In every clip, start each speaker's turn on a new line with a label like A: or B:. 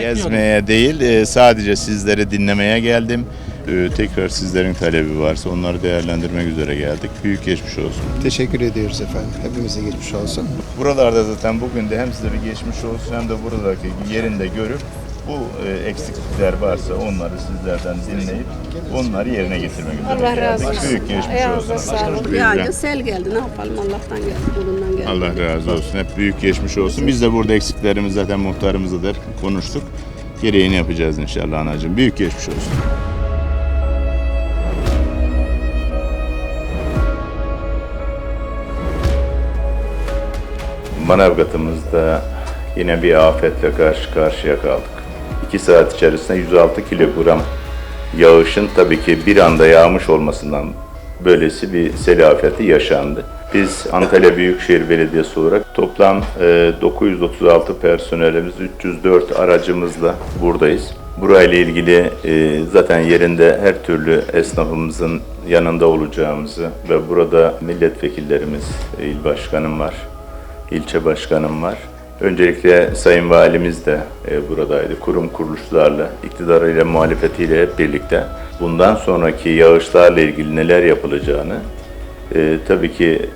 A: Gezmeye değil, e, sadece sizleri dinlemeye geldim. E, Tekrar sizlerin talebi varsa onları değerlendirmek üzere geldik. Büyük geçmiş olsun.
B: Teşekkür ediyoruz efendim. Hepimize geçmiş olsun.
A: Buralarda zaten bugün de hem size bir geçmiş olsun hem de buradaki yerinde görüp bu e, eksiklikler varsa onları sizlerden dinleyip onları yerine getirmek üzere
C: Allah razı
A: geldik.
C: olsun.
A: Büyük geçmiş
C: Ayağınıza
A: olsun.
C: sağlık.
A: Büyük-
C: Yani sel geldi ne yapalım Allah'tan geldi, kulundan geldi.
A: Allah razı olsun. Hep büyük geçmiş olsun. Biz de burada eksiklerimiz zaten muhtarımızla da konuştuk. Gereğini yapacağız inşallah anacığım. Büyük geçmiş olsun. Manavgat'ımızda yine bir afetle karşı karşıya kaldık. 2 saat içerisinde 106 kilogram yağışın tabii ki bir anda yağmış olmasından böylesi bir sel afeti yaşandı. Biz Antalya Büyükşehir Belediyesi olarak toplam e, 936 personelimiz, 304 aracımızla buradayız. Burayla ilgili e, zaten yerinde her türlü esnafımızın yanında olacağımızı ve burada milletvekillerimiz, il başkanım var, ilçe başkanım var. Öncelikle Sayın Valimiz de e, buradaydı. Kurum kuruluşlarla, iktidarıyla, muhalefetiyle hep birlikte bundan sonraki yağışlarla ilgili neler yapılacağını e, tabii ki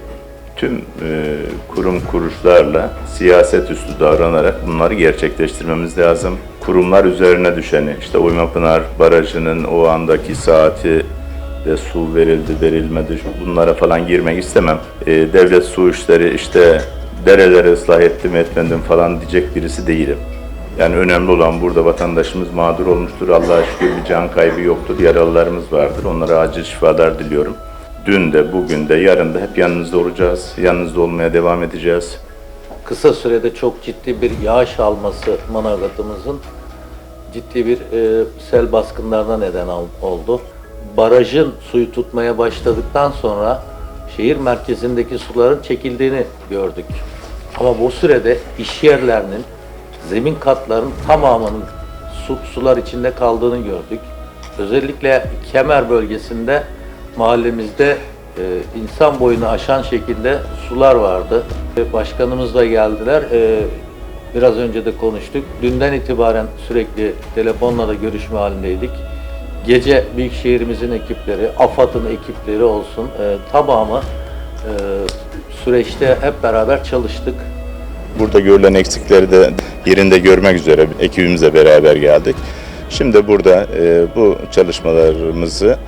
A: tüm e, kurum kuruluşlarla siyaset üstü davranarak bunları gerçekleştirmemiz lazım. Kurumlar üzerine düşeni, işte Uymapınar Barajı'nın o andaki saati de su verildi, verilmedi bunlara falan girmek istemem. E, devlet su işleri işte dereleri ıslah ettim etmedim falan diyecek birisi değilim. Yani önemli olan burada vatandaşımız mağdur olmuştur. Allah'a şükür bir can kaybı yoktur. Yaralılarımız vardır. Onlara acil şifalar diliyorum. Dün de, bugün de, yarın da hep yanınızda olacağız. Yanınızda olmaya devam edeceğiz.
D: kısa sürede çok ciddi bir yağış alması Manavgat'ımızın ciddi bir e, sel baskınlarına neden oldu. Barajın suyu tutmaya başladıktan sonra şehir merkezindeki suların çekildiğini gördük. Ama bu sürede iş yerlerinin, zemin katlarının tamamının su, sular içinde kaldığını gördük. Özellikle Kemer bölgesinde mahallemizde e, insan boyunu aşan şekilde sular vardı. E, Başkanımızla geldiler. E, biraz önce de konuştuk. Dünden itibaren sürekli telefonla da görüşme halindeydik. Gece büyükşehirimizin ekipleri, AFAD'ın ekipleri olsun e, tamamı e, süreçte hep beraber çalıştık.
A: Burada görülen eksikleri de yerinde görmek üzere ekibimizle beraber geldik. Şimdi burada e, bu çalışmalarımızı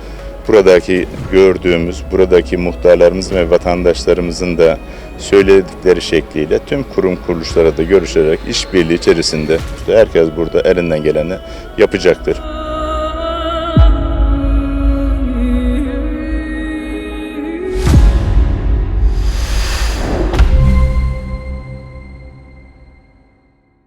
A: buradaki gördüğümüz, buradaki muhtarlarımızın ve vatandaşlarımızın da söyledikleri şekliyle tüm kurum kuruluşlara da görüşerek işbirliği içerisinde herkes burada elinden geleni yapacaktır.